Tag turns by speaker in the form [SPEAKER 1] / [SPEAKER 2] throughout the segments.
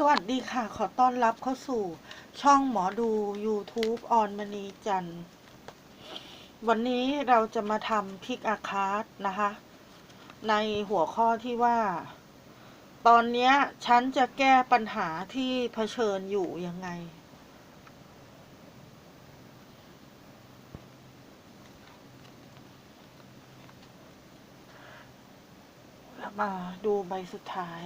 [SPEAKER 1] สวัสดีค่ะ ขอต้อนรับเข้าสู่ช่องหมอดู YouTube ออนมณีจันทร์ วันนี้เราจะมาทำพิกอาคาร์ดนะคะ ในหัวข้อที่ว่า ตอนนี้ฉันจะแก้ปัญหาที่เผชิญอยู่ยังไงแล้วมาดูใบสุดท้าย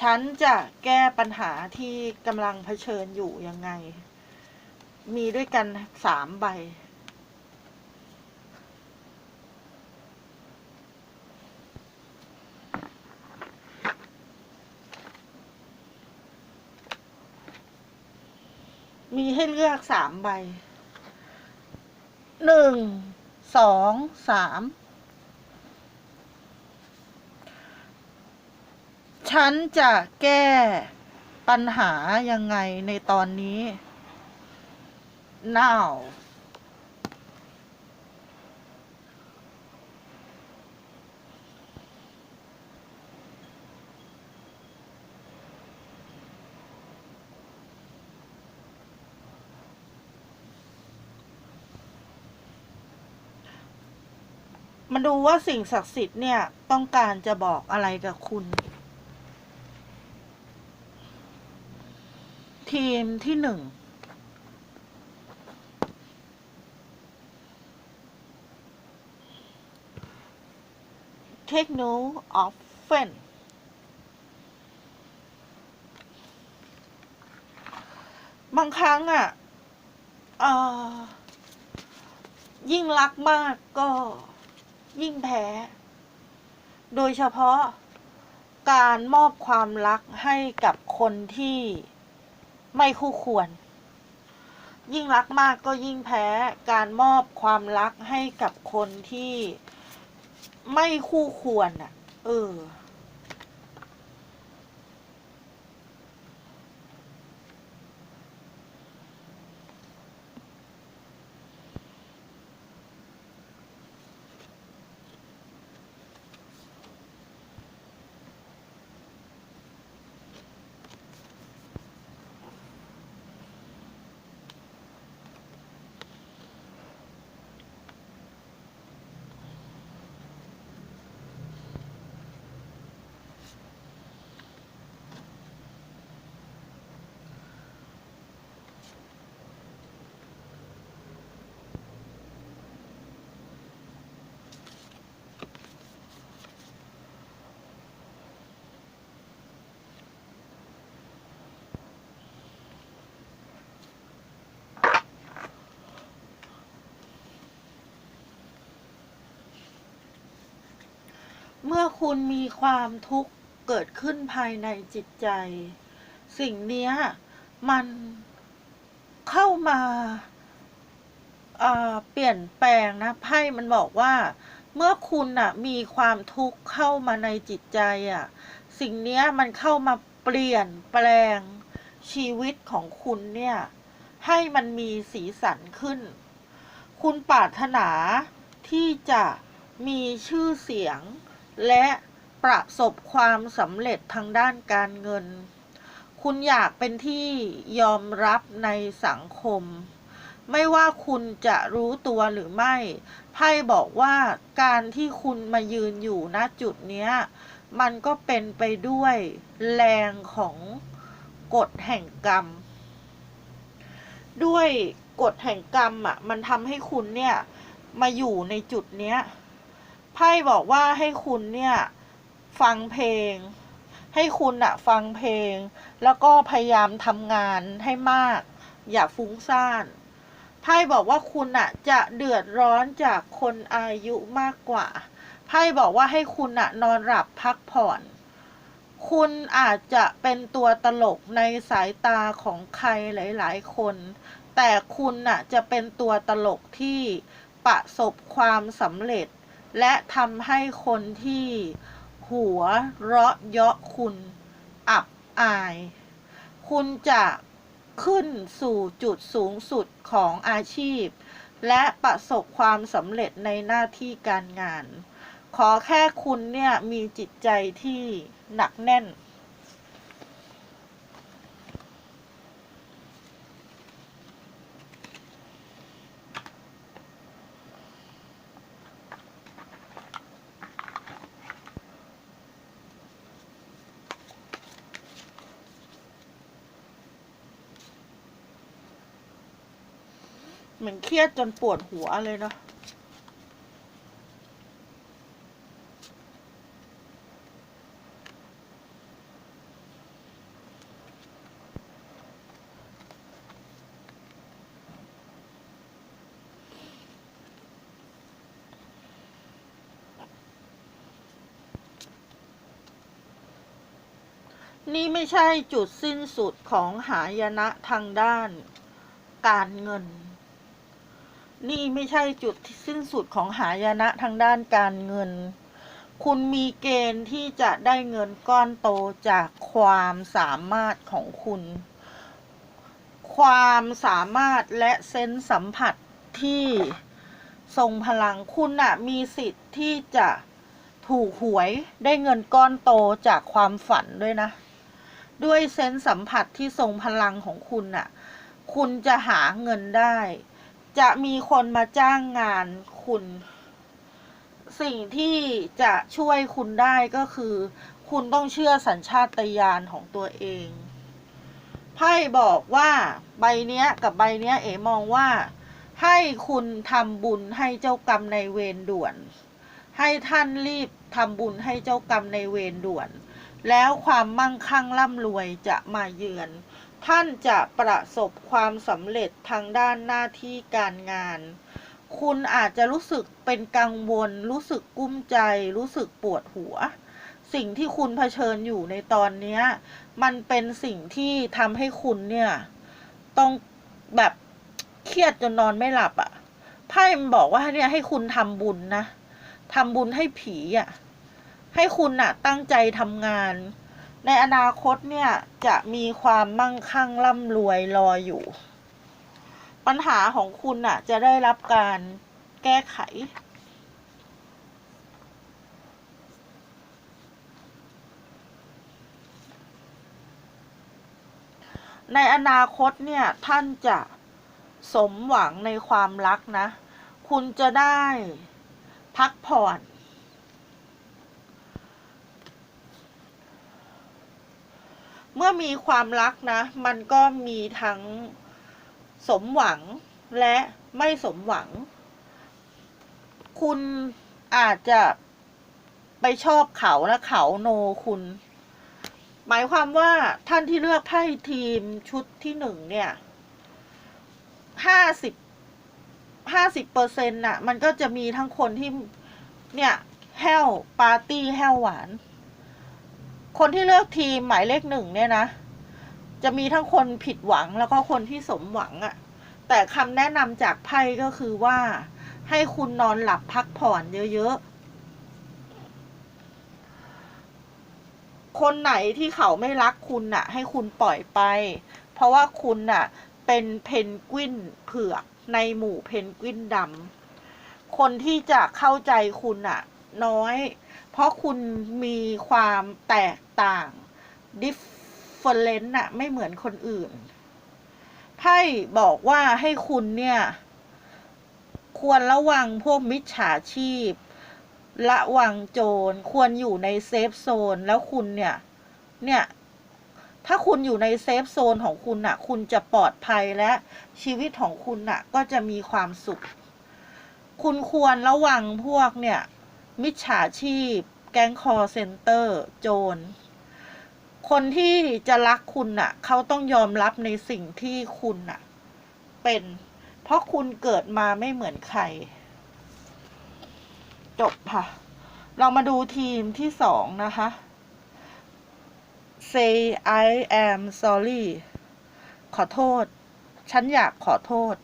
[SPEAKER 1] ฉันจะแก้ปัญหาที่กำลังเผชิญอยู่ยังไง มีด้วยกันสามใบ มีให้เลือกสามใบ หนึ่ง สอง สาม ฉันจะแก้ปัญหายังไงในตอนนี้ now มาดูว่าสิ่งศักดิ์สิทธิ์เนี่ยต้องการจะบอกอะไรกับคุณ ทีมที่หนึ่ง Take note of friend บางครั้งอะออยิ่งรักมากก็ยิ่งแพ้ โดยเฉพาะการมอบความรักให้กับคนที่ ไม่คู่ควร ยิ่งรักมากก็ยิ่งแพ้ การมอบความรักให้กับคนที่ไม่คู่ควรอะ เออ เมื่อคุณมีความทุกข์เกิดขึ้นภายในจิตใจ สิ่งนี้มันเข้ามาเปลี่ยนแปลงนะไพ่มันบอกว่า เมื่อคุณน่ะมีความทุกข์เข้ามาในจิตใจอะ สิ่งนี้มันเข้ามาเปลี่ยนแปลงชีวิตของคุณเนี่ย ให้มันมีสีสันขึ้น คุณปรารถนาที่จะมีชื่อเสียง และประสบความสำเร็จทางด้านการเงิน คุณอยากเป็นที่ยอมรับในสังคม ไม่ว่าคุณจะรู้ตัวหรือไม่ ไพ่บอกว่าการที่คุณมายืนอยู่ณจุดเนี้ย มันก็เป็นไปด้วยแรงของกฎแห่งกรรม ด้วยกฎแห่งกรรมอะ มันทำให้คุณเนี่ย มาอยู่ในจุดเนี้ย ไพ่บอกว่าให้คุณเนี่ย ฟังเพลง ให้คุณอะฟังเพลง แล้วก็พยายามทำงานให้มาก อย่าฟุ้งซ่านไพ่บอกว่าคุณอะจะเดือดร้อนจากคนอายุมากกว่าไพ่บอกว่าให้คุณอะนอนหลับพักผ่อน คุณอาจจะเป็นตัวตลกในสายตาของใครหลาย ๆ คน แต่คุณน่ะจะเป็นตัวตลกที่ประสบความสำเร็จ และทำให้คนที่หัวเราะเยาะคุณอับอาย คุณจะขึ้นสู่จุดสูงสุดของอาชีพ และประสบความสำเร็จในหน้าที่การงาน ขอแค่คุณเนี่ยมีจิตใจที่หนักแน่น มือนเครียดจนปวดหัวเลยเนาะนี่ไม่ใช่จุดสิ้นสุดของหายนะทางด้านการเงิน นี่ไม่ใช่จุดสิ้นสุดของหายนะทางด้านการเงิน คุณมีเกณฑ์ที่จะได้เงินก้อนโตจากความสามารถของคุณ ความสามารถและเซนส์สัมผัสที่ทรงพลังคุณน่ะมีสิทธิ์ที่จะถูกหวยได้เงินก้อนโตจากความฝันด้วยนะ ด้วยเซนส์สัมผัสที่ทรงพลังของคุณน่ะ คุณจะหาเงินได้ จะมีคนมาจ้างงานคุณ สิ่งที่จะช่วยคุณได้ก็คือ คุณต้องเชื่อสัญชาตญาณของตัวเองไพ่บอกว่าใบเนี้ยกับใบเนี้ยเอ๋มองว่า ให้คุณทำบุญให้เจ้ากรรมในเวรด่วน ให้ท่านรีบทำบุญให้เจ้ากรรมในเวรด่วน แล้วความมั่งคั่งร่ำรวยจะมาเยือน ท่านจะประสบความสำเร็จทางด้านหน้าที่การงาน คุณอาจจะรู้สึกเป็นกังวล รู้สึกกุ้มใจ รู้สึกปวดหัว สิ่งที่คุณเผชิญอยู่ในตอนนี้มันเป็นสิ่งที่ทำให้คุณเนี่ย ต้องแบบเครียดจนนอนไม่หลับอะ่ะไพ่มันบอกว่าเนี่ยให้คุณทำบุญนะทำบุญให้ผีอะ่ะ ให้คุณน่ะตั้งใจทำงาน ในอนาคตเนี่ยจะมีความมั่งคั่งร่ำรวยรออยู่ ปัญหาของคุณน่ะ จะได้รับการแก้ไข ในอนาคตเนี่ยท่านจะสมหวังในความรักนะ คุณจะได้พักผ่อน เมื่อมีความรักนะ มันก็มีทั้งสมหวังและไม่สมหวัง คุณอาจจะไปชอบเขาและเขาโนคุณ หมายความว่าท่านที่เลือกไพ่ทีมชุดที่หนึ่งเนี่ยห้าสิบห้าสิบเปอร์เซ็นต์น่ะ มันก็จะมีทั้งคนที่เนี่ยแห้วปาร์ตี้แห้วหวาน คนที่เลือกทีมหมายเลขหนึ่งเนี่ยนะ จะมีทั้งคนผิดหวังแล้วก็คนที่สมหวังอะ่ะ แต่คำแนะนำจากไพ่ก็คือว่า ให้คุณนอนหลับพักผ่อนเยอะๆ คนไหนที่เขาไม่รักคุณน่ะ ให้คุณปล่อยไป เพราะว่าคุณน่ะ เป็นเพนกวินเผือกในหมู่เพนกวินดำคนที่จะเข้าใจคุณน่ะ น้อย เพราะคุณมีความแตกต่าง different น่ะ ไม่เหมือนคนอื่น ไพ่บอกว่าให้คุณเนี่ย ควรระวังพวกมิจฉาชีพ ระวังโจร ควรอยู่ในเซฟโซน แล้วคุณเนี่ย เนี่ยถ้าคุณอยู่ในเซฟโซนของคุณน่ะ คุณจะปลอดภัยและชีวิตของคุณน่ะ ก็จะมีความสุข คุณควรระวังพวกเนี่ย มิจฉาชีพ แก๊งคอเซ็นเตอร์ โจร คนที่จะรักคุณน่ะ เขาต้องยอมรับในสิ่งที่คุณน่ะ เป็น เพราะคุณเกิดมาไม่เหมือนใคร จบค่ะ เรามาดูทีมที่สองนะคะ say I am sorry ขอโทษ ฉันอยากขอโทษ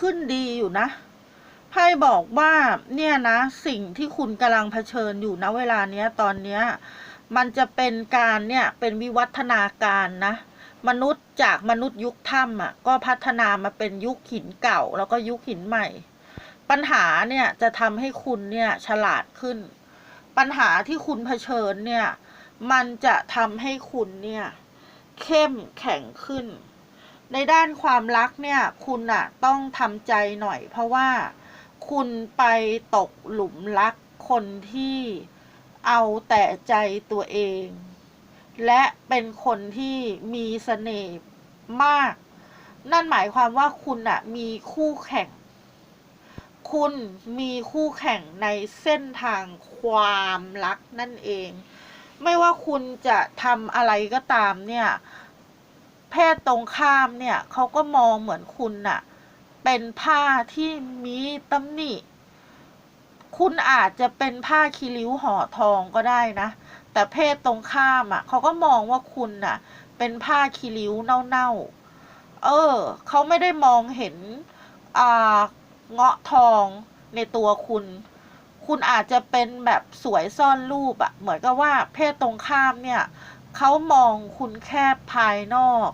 [SPEAKER 1] ขึ้นดีอยู่นะไพ่บอกว่าเนี่ยนะสิ่งที่คุณกำลังเผชิญอยู่นะเวลาเนี้ยตอนเนี้ยมันจะเป็นการเนี่ยเป็นวิวัฒนาการนะ มนุษย์จากมนุษย์ยุคถ้ำอะก็พัฒนามาเป็นยุคหินเก่า แล้วก็ยุคหินใหม่ ปัญหาเนี่ยจะทำให้คุณเนี่ยฉลาดขึ้น ปัญหาที่คุณเผชิญเนี่ย มันจะทำให้คุณเนี่ย เข้มแข็งขึ้น ในด้านความรักเนี่ย คุณอะต้องทำใจหน่อย เพราะว่าคุณไปตกหลุมรักคนที่เอาแต่ใจตัวเอง และเป็นคนที่มีเสน่ห์มาก นั่นหมายความว่าคุณอะมีคู่แข่ง คุณมีคู่แข่งในเส้นทางความรักนั่นเอง ไม่ว่าคุณจะทำอะไรก็ตามเนี่ย เพศตรงข้ามเนี่ยเขาก็มองเหมือนคุณน่ะ เป็นผ้าที่มีตำหนิ คุณอาจจะเป็นผ้าคีริ้วห่อทองก็ได้นะ แต่เพศตรงข้ามอะเขาก็มองว่าคุณน่ะ เป็นผ้าคีริ้วเน่าๆ เออเขาไม่ได้มองเห็นอ่าเงาะทองในตัวคุณ คุณอาจจะเป็นแบบสวยซ่อนรูปอะเหมือนกับว่าเพศตรงข้ามเนี่ย เขามองคุณแค่ภายนอก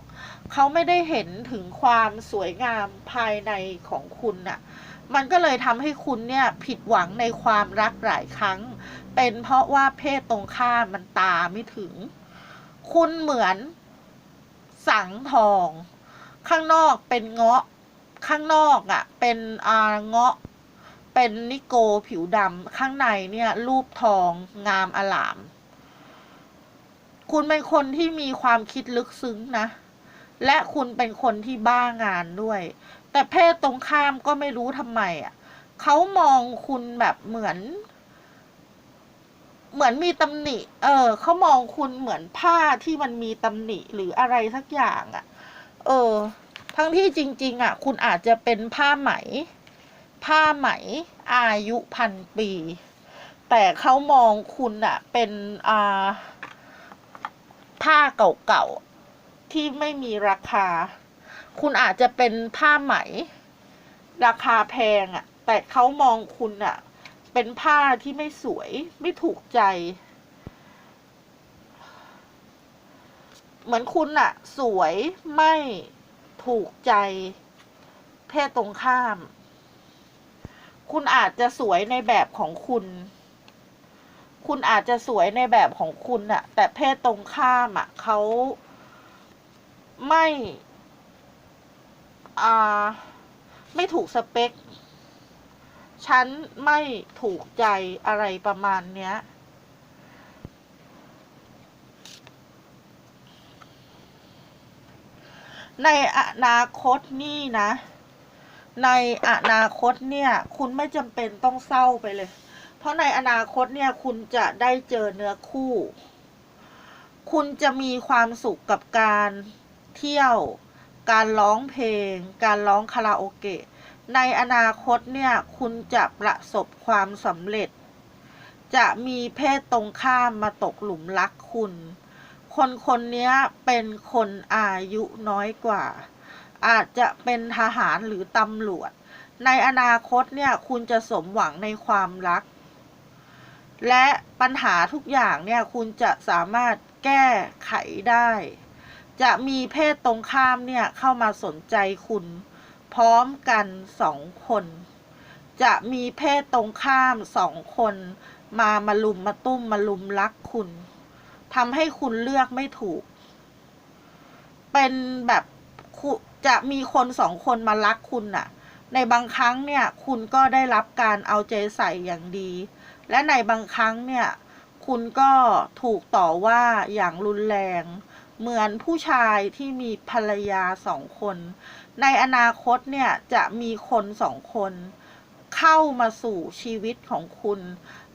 [SPEAKER 1] เขาไม่ได้เห็นถึงความสวยงามภายในของคุณน่ะ มันก็เลยทำให้คุณเนี่ยผิดหวังในความรักหลายครั้ง เป็นเพราะว่าเพศตรงข้ามมันตาไม่ถึง คุณเหมือนสังทอง ข้างนอกเป็นเงาะ ข้างนอกอะ่ะ เป็นอ่าเงาะ เป็นนิโกผิวดำข้างในเนี่ยรูปทองงามอลาม คุณเป็นคนที่มีความคิดลึกซึ้งนะ และคุณเป็นคนที่บ้างานด้วย แต่เพศตรงข้ามก็ไม่รู้ทำไมอะเขามองคุณแบบเหมือน เหมือนมีตำหนิ เออเขามองคุณเหมือนผ้าที่มันมีตำหนิหรืออะไรสักอย่างอะ เออ ทั้งที่จริง ๆ อะ คุณอาจจะเป็นผ้าไหม ผ้าไหม อายุพันปี แต่เขามองคุณอะ เป็นอ่า ผ้าเก่าๆ ที่ไม่มีราคา คุณอาจจะเป็นผ้าไหม ราคาแพงอะ แต่เขามองคุณอะ เป็นผ้าที่ไม่สวยไม่ถูกใจ เหมือนคุณอะ สวยไม่ถูกใจ เพศตรงข้าม คุณอาจจะสวยในแบบของคุณ คุณอาจจะสวยในแบบของคุณอะแต่เพศตรงข้ามอะเขาไม่อ่าไม่ถูกสเปค ฉันไม่ถูกใจอะไรประมาณเนี้ย ในอนาคตนี่นะ ในอนาคตเนี่ย คุณไม่จำเป็นต้องเศร้าไปเลย ราะในอนาคตเนี่ยคุณจะได้เจอเนื้อคู่ คุณจะมีความสุขกับการเที่ยว การร้องเพลง การร้องคาราโอเกะ ในอนาคตเนี่ยคุณจะประสบความสำเร็จ จะมีเพศตรงข้ามมาตกหลุมรักคุณ คนคนนี้เป็นคนอายุน้อยกว่า อาจจะเป็นทหารหรือตำรวจ ในอนาคตเนี่ยคุณจะสมหวังในความรัก และปัญหาทุกอย่างเนี่ยคุณจะสามารถแก้ไขได้ จะมีเพศตรงข้ามเนี่ยเข้ามาสนใจคุณ พร้อมกันสองคน จะมีเพศตรงข้ามสองคน มามาลุมมาตุ้มมาลุมรักคุณทำให้คุณเลือกไม่ถูก เป็นแบบจะมีคนสองคนมารักคุณน่ะ ในบางครั้งเนี่ย คุณก็ได้รับการเอาใจใส่อย่างดี และในบางครั้งเนี่ย คุณก็ถูกต่อว่าอย่างรุนแรง เหมือนผู้ชายที่มีภรรยาสองคน ในอนาคตเนี่ย จะมีคนสองคน เข้ามาสู่ชีวิตของคุณ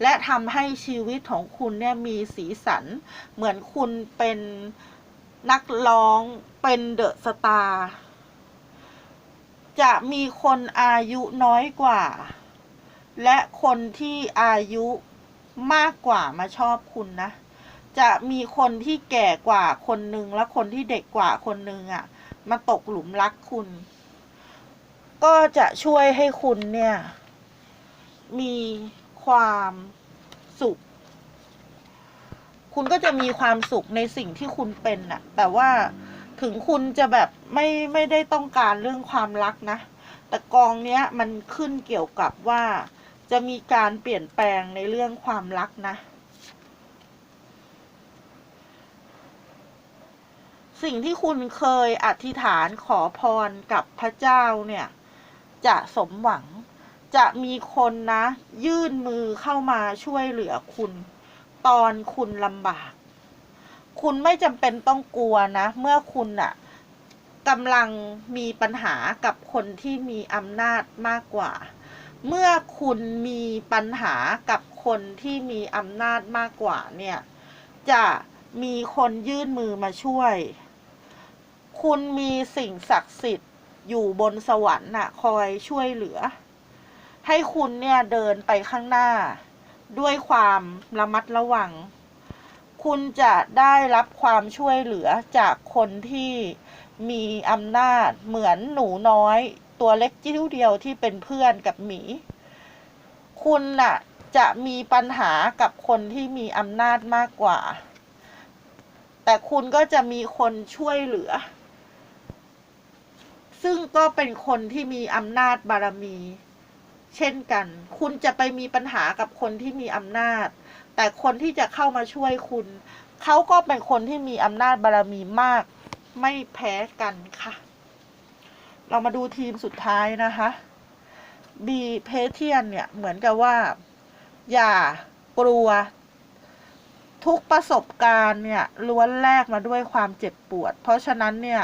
[SPEAKER 1] และทำให้ชีวิตของคุณเนี่ยมีสีสัน เหมือนคุณเป็นนักร้องเป็นเดอะสตาร์จะมีคนอายุน้อยกว่า และคนที่อายุมากกว่ามาชอบคุณนะ จะมีคนที่แก่กว่าคนหนึ่งและคนที่เด็กกว่าคนหนึ่งอะ่ะ มาตกหลุมรักคุณ ก็จะช่วยให้คุณเนี่ย มีความสุข คุณก็จะมีความสุขในสิ่งที่คุณเป็นน่ะ แต่ว่าถึงคุณจะแบบไม่ไม่ได้ต้องการเรื่องความรักนะ แต่กองเนี้ยมันขึ้นเกี่ยวกับว่า จะมีการเปลี่ยนแปลงในเรื่องความรักนะ สิ่งที่คุณเคยอธิษฐานขอพรกับพระเจ้าเนี่ย จะสมหวังจะมีคนนะ ยื่นมือเข้ามาช่วยเหลือคุณ ตอนคุณลำบาก คุณไม่จำเป็นต้องกลัวนะ เมื่อคุณอะกำลังมีปัญหากับคนที่มีอำนาจมากกว่า เมื่อคุณมีปัญหากับคนที่มีอำนาจมากกว่าเนี่ย จะมีคนยื่นมือมาช่วย คุณมีสิ่งศักดิ์สิทธิ์อยู่บนสวรรค์น่ะคอยช่วยเหลือ ให้คุณเนี่ยเดินไปข้างหน้า ด้วยความระมัดระวัง คุณจะได้รับความช่วยเหลือจากคนที่มีอำนาจเหมือนหนูน้อย ตัวเล็กจิ้วเดียวที่เป็นเพื่อนกับหมี คุณน่ะ จะมีปัญหากับคนที่มีอำนาจมากกว่า แต่คุณก็จะมีคนช่วยเหลือ ซึ่งก็เป็นคนที่มีอำนาจบารมี เช่นกัน คุณจะไปมีปัญหากับคนที่มีอำนาจ แต่คนที่จะเข้ามาช่วยคุณ เขาก็เป็นคนที่มีอำนาจบารมีมาก ไม่แพ้กันค่ะ เรามาดูทีมสุดท้ายนะคะบีเพเทียนเนี่ย เหมือนกับว่า อย่ากลัว ทุกประสบการณ์เนี่ยล้วนแลกมาด้วยความเจ็บปวด เพราะฉะนั้นเนี่ย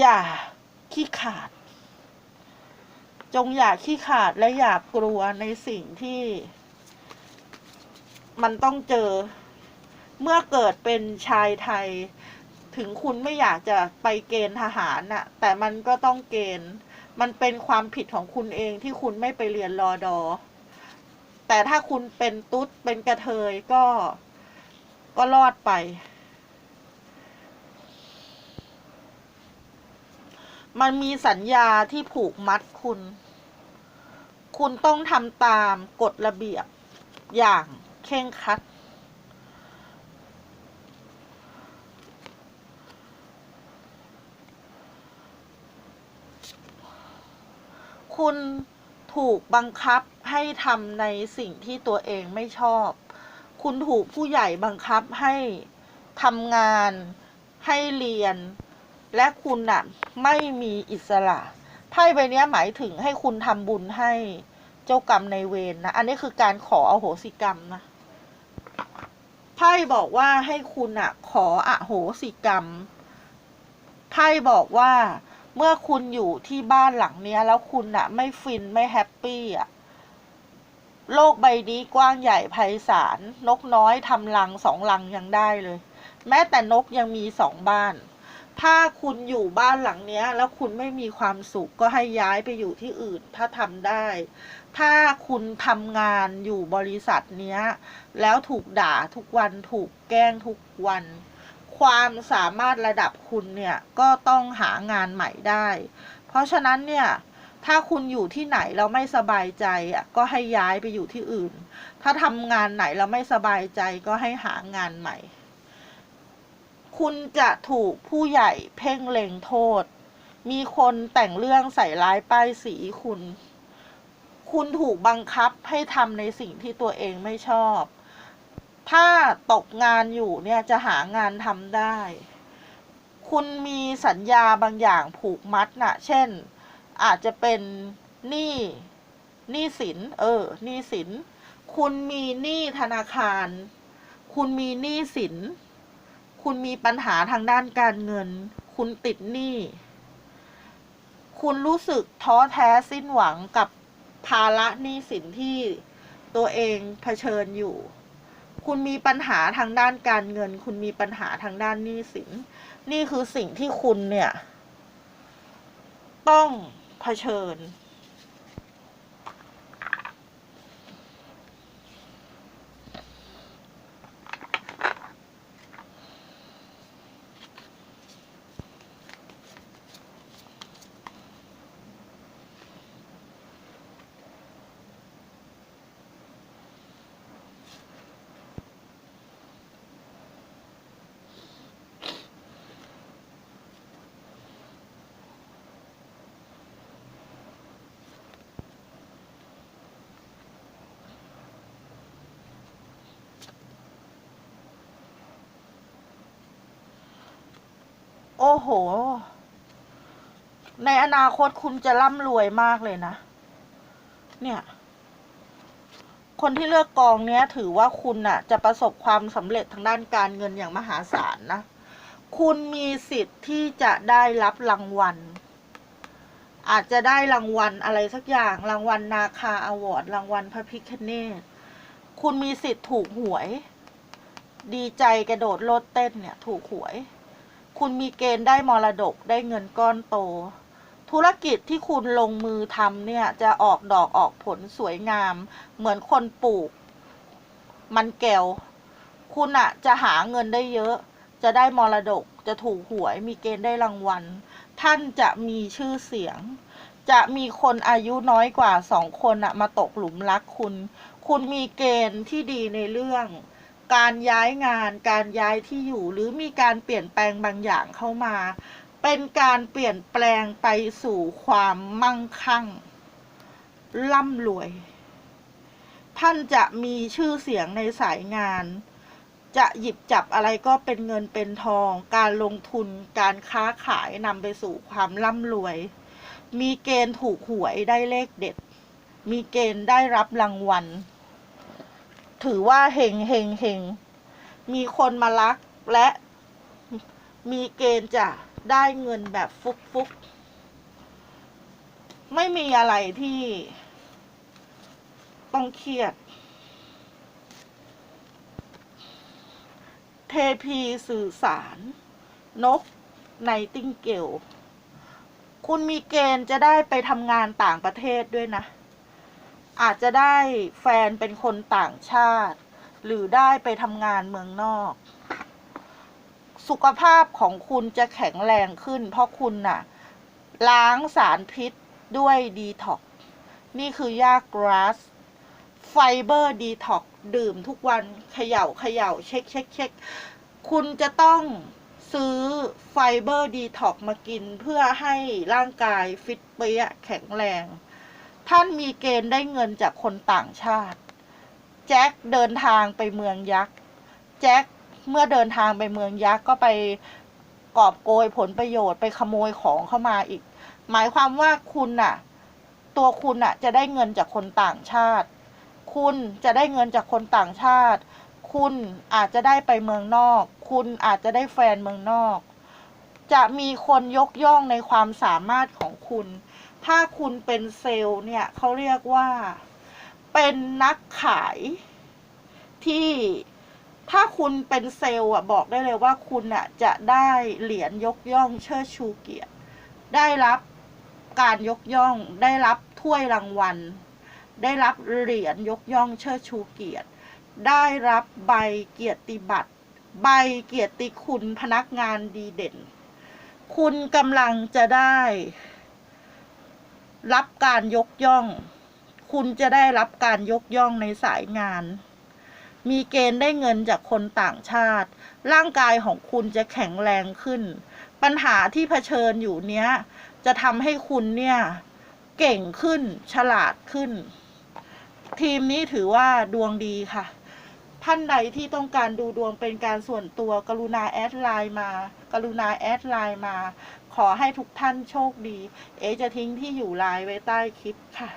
[SPEAKER 1] อย่าขี้ขาด จงอย่าขี้ขาดและอย่ากลัวในสิ่งที่ มันต้องเจอ เมื่อเกิดเป็นชายไทย ถึงคุณไม่อยากจะไปเกณฑ์ทหารน่ะ แต่มันก็ต้องเกณฑ์ มันเป็นความผิดของคุณเองที่คุณไม่ไปเรียนรอดอ แต่ถ้าคุณเป็นตุ๊ดเป็นกระเทยก็ก็รอดไป มันมีสัญญาที่ผูกมัดคุณ คุณต้องทำตามกฎระเบียบอย่างเคร่งครัด คุณถูกบังคับให้ทำในสิ่งที่ตัวเองไม่ชอบ คุณถูกผู้ใหญ่บังคับให้ทำงานให้เรียน และคุณน่ะไม่มีอิสระไพ่ใบนี้หมายถึงให้คุณทำบุญให้เจ้ากรรมในเวรนะอันนี้คือการขออโหสิกรรมนะไพ่บอกว่าให้คุณอะขออโหสิกรรมไพ่บอกว่า เมื่อคุณอยู่ที่บ้านหลังเนี้ยแล้วคุณอะไม่ฟินไม่แฮปปี้อะโลกใบนี้กว้างใหญ่ไพศาลนกน้อยทำรังสองรังยังได้เลย แม้แต่นกยังมีสองบ้าน ถ้าคุณอยู่บ้านหลังเนี้ยแล้วคุณไม่มีความสุขก็ให้ย้ายไปอยู่ที่อื่น ถ้าทำได้ ถ้าคุณทำงานอยู่บริษัทเนี้ยแล้วถูกด่าทุกวันถูกแกล้งทุกวัน ความสามารถระดับคุณเนี่ย ก็ต้องหางานใหม่ได้ เพราะฉะนั้นเนี่ย ถ้าคุณอยู่ที่ไหนแล้วไม่สบายใจอะก็ให้ย้ายไปอยู่ที่อื่น ถ้าทำงานไหนแล้วไม่สบายใจก็ให้หางานใหม่ คุณจะถูกผู้ใหญ่เพ่งเล็งโทษ มีคนแต่งเรื่องใส่ร้ายป้ายสีคุณ คุณถูกบังคับให้ทำในสิ่งที่ตัวเองไม่ชอบ ถ้าตกงานอยู่เนี่ยจะหางานทำได้ คุณมีสัญญาบางอย่างผูกมัดน่ะเช่น อาจจะเป็นหนี้หนี้สิน เออหนี้สิน คุณมีหนี้ธนาคาร คุณมีหนี้สิน คุณมีปัญหาทางด้านการเงิน คุณติดหนี้ คุณรู้สึกท้อแท้สิ้นหวังกับภาระหนี้สินที่ตัวเองเผชิญอยู่ คุณมีปัญหาทางด้านการเงิน คุณมีปัญหาทางด้านหนี้สิน นี่คือสิ่งที่คุณเนี่ย ต้องเผชิญ โอ้โห ในอนาคตคุณจะร่ำรวยมากเลยนะ เนี่ย คนที่เลือกกองเนี้ย ถือว่าคุณน่ะ จะประสบความสำเร็จทางด้านการเงินอย่างมหาศาลนะ คุณมีสิทธิ์ที่จะได้รับรางวัล อาจจะได้รางวัลอะไรสักอย่าง รางวัลนาคาอวอร์ด รางวัลพระพิคเนตคุณมีสิทธิ์ถูกหวย ดีใจกระโดดโลดเต้นเนี่ย ถูกหวย คุณมีเกณฑ์ได้มรดกได้เงินก้อนโต ธุรกิจที่คุณลงมือทำเนี่ยจะออกดอกออกผลสวยงาม เหมือนคนปลูก มันแก้ว คุณอะจะหาเงินได้เยอะ จะได้มรดกจะถูกหวย มีเกณฑ์ได้รางวัล ท่านจะมีชื่อเสียง จะมีคนอายุน้อยกว่าสองคนอะมาตกหลุมรักคุณ คุณมีเกณฑ์ที่ดีในเรื่อง การย้ายงาน การย้ายที่อยู่ หรือมีการเปลี่ยนแปลงบางอย่างเข้ามา เป็นการเปลี่ยนแปลงไปสู่ความมั่งคั่ง ร่ำรวย ท่านจะมีชื่อเสียงในสายงาน จะหยิบจับอะไรก็เป็นเงินเป็นทอง การลงทุน การค้าขายนำไปสู่ความร่ำรวย มีเกณฑ์ถูกหวยได้เลขเด็ด มีเกณฑ์ได้รับรางวัล ถือว่าเฮงเฮงเฮงมีคนมารักและมีเกณฑ์จะได้เงินแบบฟุกฟุกไม่มีอะไรที่ต้องเครียด เทพีสื่อสาร นกไนติงเกลคุณมีเกณฑ์จะได้ไปทำงานต่างประเทศด้วยนะ อาจจะได้แฟนเป็นคนต่างชาติ หรือได้ไปทำงานเมืองนอก สุขภาพของคุณจะแข็งแรงขึ้น เพราะคุณน่ะ ล้างสารพิษด้วยดีท็อกนี่คือยากราสไฟเบอร์ดีท็อกดื่มทุกวันเขย่าเขย่าเช็คเช็คเช็คคุณจะต้องซื้อไฟเบอร์ดีท็อกมากินเพื่อให้ร่างกายฟิตเปี้ยแข็งแรง ท่านมีเกณฑ์ได้เงินจากคนต่างชาติ แจ็คเดินทางไปเมืองยักษ์ แจ็คเมื่อเดินทางไปเมืองยักษ์ก็ไปกอบโกยผลประโยชน์ไปขโมยของเข้ามาอีก หมายความว่าคุณน่ะ ตัวคุณน่ะจะได้เงินจากคนต่างชาติ คุณจะได้เงินจากคนต่างชาติ คุณอาจจะได้ไปเมืองนอก คุณอาจจะได้แฟนเมืองนอก จะมีคนยกย่องในความสามารถของคุณ ถ้าคุณเป็นเซลล์เนี่ยเขาเรียกว่าเป็นนักขายที่ถ้าคุณเป็นเซลล์อะบอกได้เลยว่าคุณอะจะได้เหรียญยกย่องเชิดชูเกียรติ ได้รับการยกย่อง ได้รับถ้วยรางวัล ได้รับเหรียญยกย่องเชิดชูเกียรติ ได้รับใบเกียรติบัตร ใบเกียรติคุณพนักงานดีเด่น คุณกำลังจะได้ รับการยกย่อง คุณจะได้รับการยกย่องในสายงาน มีเกณฑ์ได้เงินจากคนต่างชาติ ร่างกายของคุณจะแข็งแรงขึ้น ปัญหาที่เผชิญอยู่เนี้ย จะทำให้คุณเนี่ยเก่งขึ้นฉลาดขึ้น ทีมนี้ถือว่าดวงดีค่ะ ท่านใดที่ต้องการดูดวงเป็นการส่วนตัวกรุณาแอดไลน์มา กรุณาแอดไลน์มา ขอให้ทุกท่านโชคดี เอจะทิ้งที่อยู่ไลน์ไว้ใต้คลิปค่ะ